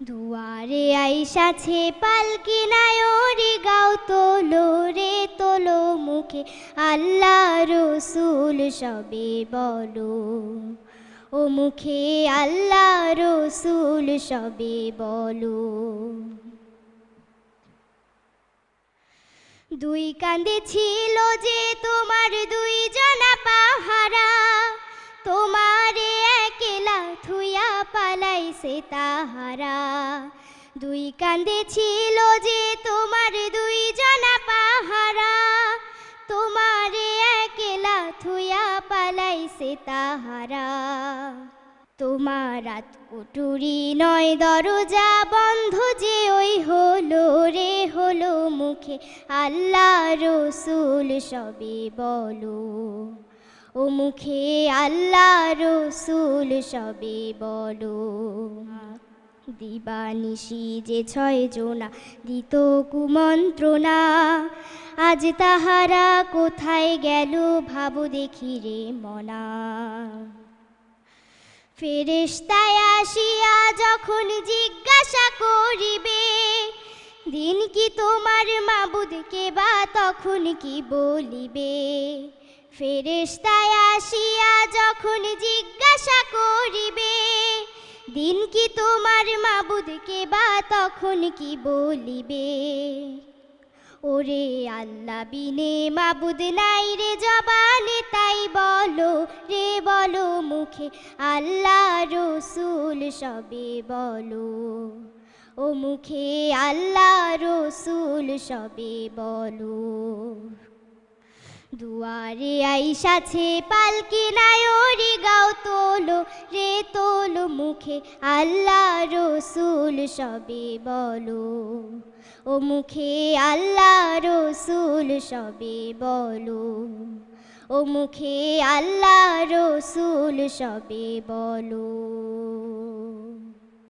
দুয়ারে আইসাছে পালকি নায়রি গাও তোলো রে, তোলো মুখে। আল্লাহ রসুল সবে বলো। ও মুখে আল্লাহ রসুল সবে বলো। দুই কান্দে ছিল যে তোমার দুই জনা পাহারা পালাইছে তাহারা। দুই কান্দে ছিল যে তোমার দুই জনা পাহারা। তোমারে একলা থুয়া পালাইছে তাহারা। তোমার রাত কুটুরি নয়, দরজা বন্ধ যে ওই হলো রে, হলো মুখে আল্লাহ রসুল সবে বলো। ও মুখে আল্লাহ রসুল সবে বলো। দিবানিশি যে ছয় জোনা, দিত কুমন্ত্রণা। আজ তাহারা কোথায় গেল ভাবো দেখি রে মনা। ফেরেশতায় আসিয়া যখন জিজ্ঞাসা করিবে, দিন কি তোমার মাবুদকে বা তখন কি বলিবে? ফেরেশতায় আসিয়া যখন জিজ্ঞাসা করিবে, দিন কি তোমার মাবুদকে বা তখন কি বলিবে? ওরে আল্লাহ, বিনে মাবুদ নাই রে জবানে, তাই বলো রে, বলো মুখে আল্লাহ রসুল, সবে বলো। ও মুখে আল্লাহ রসুল, সবে বলো। দুয়ারে আইসাছে পালকি নায়রি গাও তোলো রে তোলো মুখে আল্লাহ রসুল সবে বলো। ও মুখে আল্লাহ রসুল সবে বলো। ও মুখে আল্লাহ রসুল সবে বলো।